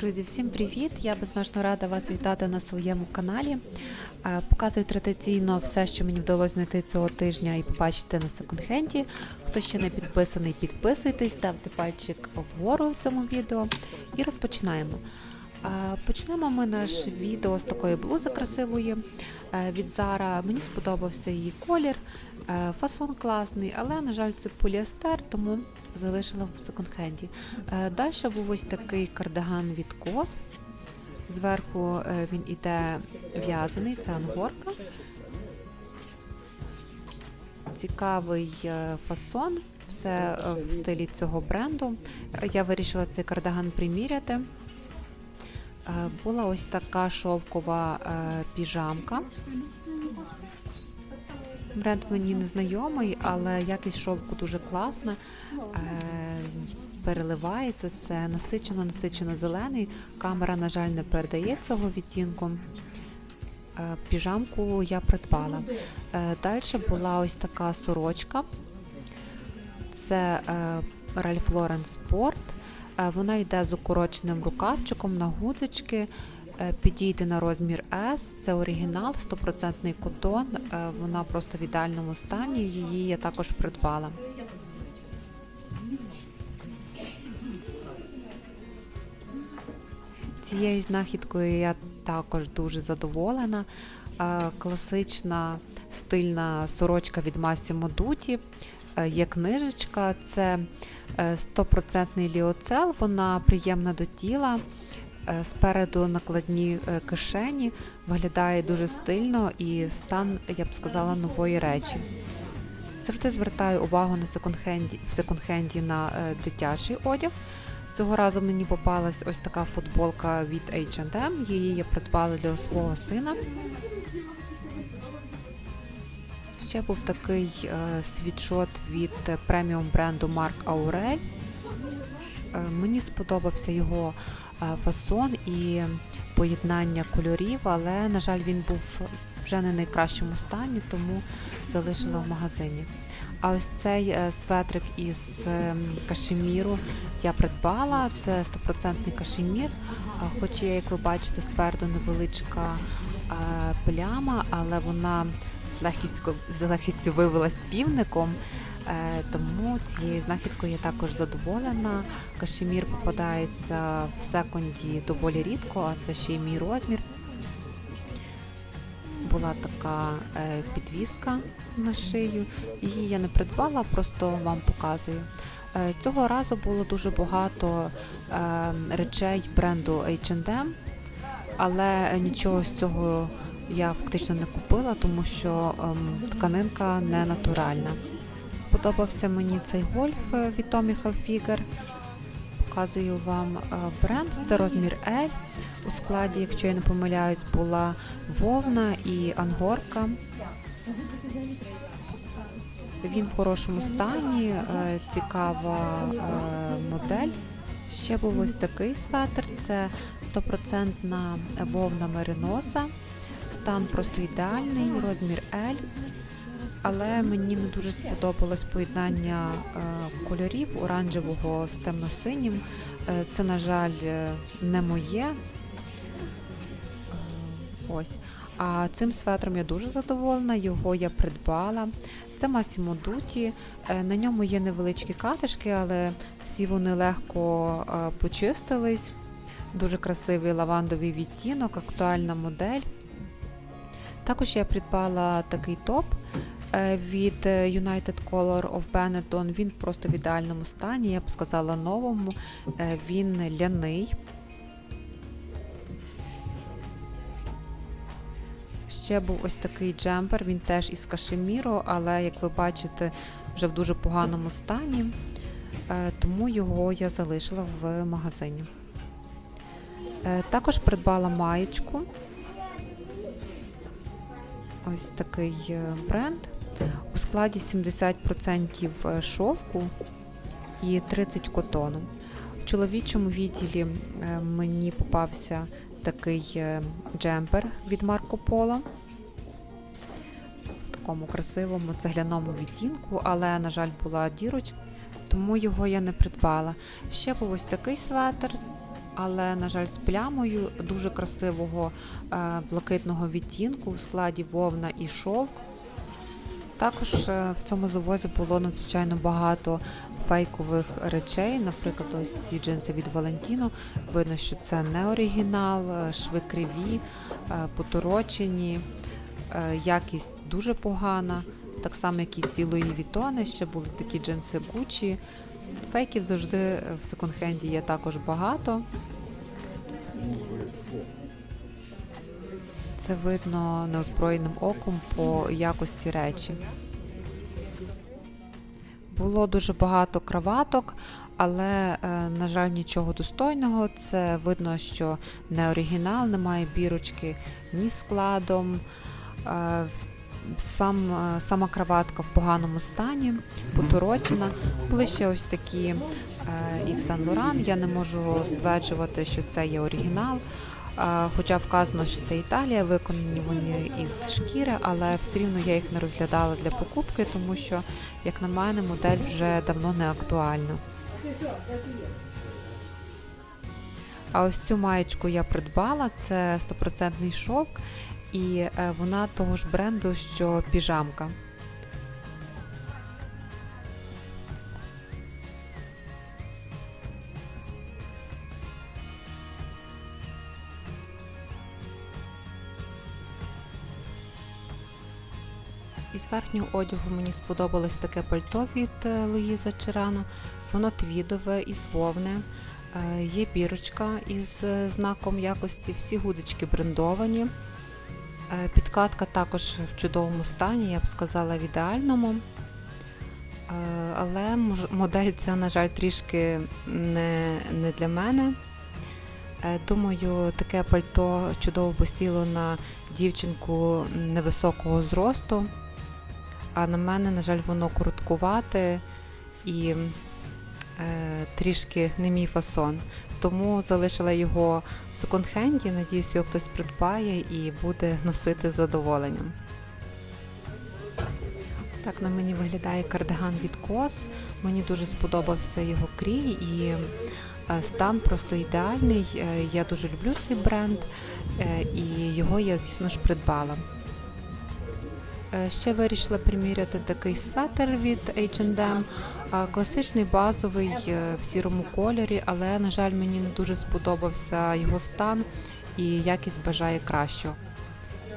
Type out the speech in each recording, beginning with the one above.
Друзі, всім привіт! Я безмежно рада вас вітати на своєму каналі. Е, Показую традиційно все, що мені вдалося знайти цього тижня і побачити на секонд-хенді. Хто ще не підписаний, підписуйтесь, ставте пальчик вгору в цьому відео і розпочинаємо. Е, Почнемо ми наше відео з такої блузи красивої е, від Zara. Мені сподобався її колір, фасон класний, але, на жаль, це поліестер, тому залишила в секонд-хенді. Е, Далі був ось такий кардиган від Коз. Зверху е, він іде в'язаний, це ангорка. Цікавий е, фасон, все в стилі цього бренду. Я вирішила цей кардиган приміряти. Була ось така шовкова піжамка. Бренд мені не знайомий, але якість шовку дуже класна. Е, переливається це насичено, насичено зелений. Камера, на жаль, не передає цього відтінку. Е, Піжамку я придбала. Е, Далі була ось така сорочка. Це Ralph Lauren Sport. Вона йде з укороченим рукавчиком на гудзички. Е, Підійде на розмір S. Це оригінал, 100% котон. Е, Вона просто в ідеальному стані. Її я також придбала. Цією знахідкою я також дуже задоволена. Е, Класична стильна сорочка від Massimo Dutti. Є книжечка, це е, 100% ліоцел, вона приємна до тіла. Е, Спереду накладні е, кишені, виглядає дуже стильно і стан, я б сказала, нової речі. Завжди звертаю увагу на секонд-хенді, в секонд-хенді на е, дитячий одяг. Цього разу мені попалась ось така футболка від H&M. Її я придбала для свого сина. Ще був такий світшот від преміум бренду Marc Aurel. Е, мені сподобався його е, фасон і поєднання кольорів, але, на жаль, він був вже не найкращому стані, тому залишила в магазині. А ось цей е, светрик із кашеміру я придбала. Це 100% кашемір. Хоч є, як ви бачите, спереду невеличка пляма, але вона з легкістю, з легкістю вивелась півником. Е, Тому цією знахідкою я також задоволена. Кашемір попадається в секунді доволі рідко, а це ще й мій розмір. Була така е, підвіска на шию. Її я не придбала, просто вам показую. Е, Цього разу було дуже багато речей бренду H&M, але нічого з цього я фактично не купила, тому що ем, тканинка не натуральна. Сподобався мені цей гольф е, від Tommy Hilfiger. Показую вам е, бренд. Це розмір L. У складі, якщо я не помиляюсь, була вовна і ангорка. Він в хорошому стані, е, цікава модель. Ще був ось такий светр. Це 100% вовна мериноса. Стан просто ідеальний, розмір L. Але мені не дуже сподобалось поєднання е, кольорів оранжевого з темно-синім. Е, це, на жаль, е, не моє. Ось. А цим светром я дуже задоволена, його я придбала. Це Massimo Dutti. На ньому є невеличкі катишки, але всі вони легко почистились. Дуже красивий лавандовий відтінок, актуальна модель. Також я придбала такий топ від е, United Color of Benetton. Він просто в ідеальному стані, я б сказала, новому. Е, Він ляний. Ще був ось такий джемпер, він теж із кашеміру, але, як ви бачите, вже в дуже поганому стані, Е, тому його я залишила в магазині. Е, Також придбала маєчку. Ось такий е, бренд. У складі 70% шовку і 30 котону. В чоловічому відділі е, мені попався такий е, джемпер від Марко Поло. В такому красивому цегляному відтінку, але, на жаль, була дірочка, тому його я не придбала. Ще був ось такий светр, але, на жаль, з плямою дуже красивого е, блакитного відтінку в складі вовна і шовк. Також е, в цьому завозі було надзвичайно багато фейкових речей. Наприклад, ось ці джинси від Valentino. Видно, що це не оригінал, е, шви криві, е, поторочені, якість дуже погана. Так само, як і ці Луї Вітони, ще були такі джинси Gucci. Фейків завжди в секонд-хенді є також багато. Це видно неозброєним оком по якості речі. Було дуже багато краваток, але, е, на жаль, нічого достойного. Це видно, що не оригінал, немає бірочки ні складом. Е, Сам, е, сама краватка в поганому стані, поторочена. Були ось такі і в Сан Лоран. Я не можу стверджувати, що це є оригінал. Хоча вказано, що це Італія, виконані вони із шкіри, але все рівно я їх не розглядала для покупки, тому що, як на мене, модель вже давно не актуальна. А ось цю маєчку я придбала, це стопроцентний шовк, і е, вона того ж бренду, що піжамка. Із верхнього одягу мені сподобалось таке пальто від е, Луїза Черано. Воно твідове із вовни. Е, Є бірочка із е, знаком якості, всі гудочки брендовані. Підкладка також в чудовому стані, я б сказала, в ідеальному. Але модель ця, на жаль, трішки не, не для мене. Думаю, таке пальто чудово б сіло на дівчинку невисокого зросту. А на мене, на жаль, воно короткувате і е, трішки не мій фасон. Тому залишила його в секонд-хенді. Надіюсь, його хтось придбає і буде носити з задоволенням. Так на мені виглядає кардиган від Кос. Мені дуже сподобався його крій і е, стан просто ідеальний. Е, Я дуже люблю цей бренд е, і його я, звісно ж, придбала. Е, Ще вирішила приміряти такий светр від H&M, е, класичний базовий е, в сірому кольорі, але, на жаль, мені не дуже сподобався його стан і якість бажає кращого.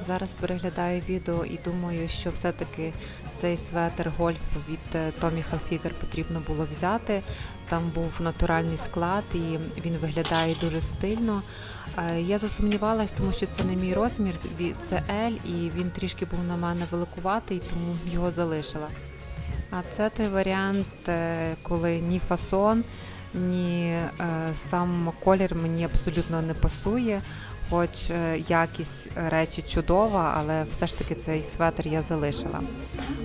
Зараз переглядаю відео і думаю, що все-таки цей светр гольф від е, Tommy Hilfiger потрібно було взяти. Там був натуральний склад і він виглядає дуже стильно. Е, Я засумнівалась, тому що це не мій розмір, це L, і він трішки був на мене великуватий, тому його залишила. А це той варіант, е, коли ні фасон, ні сам колір мені абсолютно не пасує. Хоч е, якість речі чудова, але все ж таки цей светр я залишила.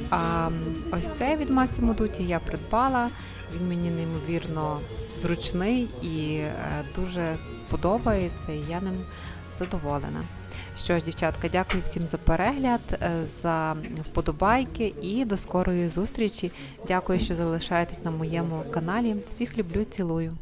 А ось цей від Massimo Dutti я придбала. Він мені неймовірно зручний і е, дуже подобається, і я ним задоволена. Що ж, дівчатка, дякую всім за перегляд, е, за вподобайки і до скорої зустрічі. Дякую, що залишаєтесь на моєму каналі. Всіх люблю, цілую.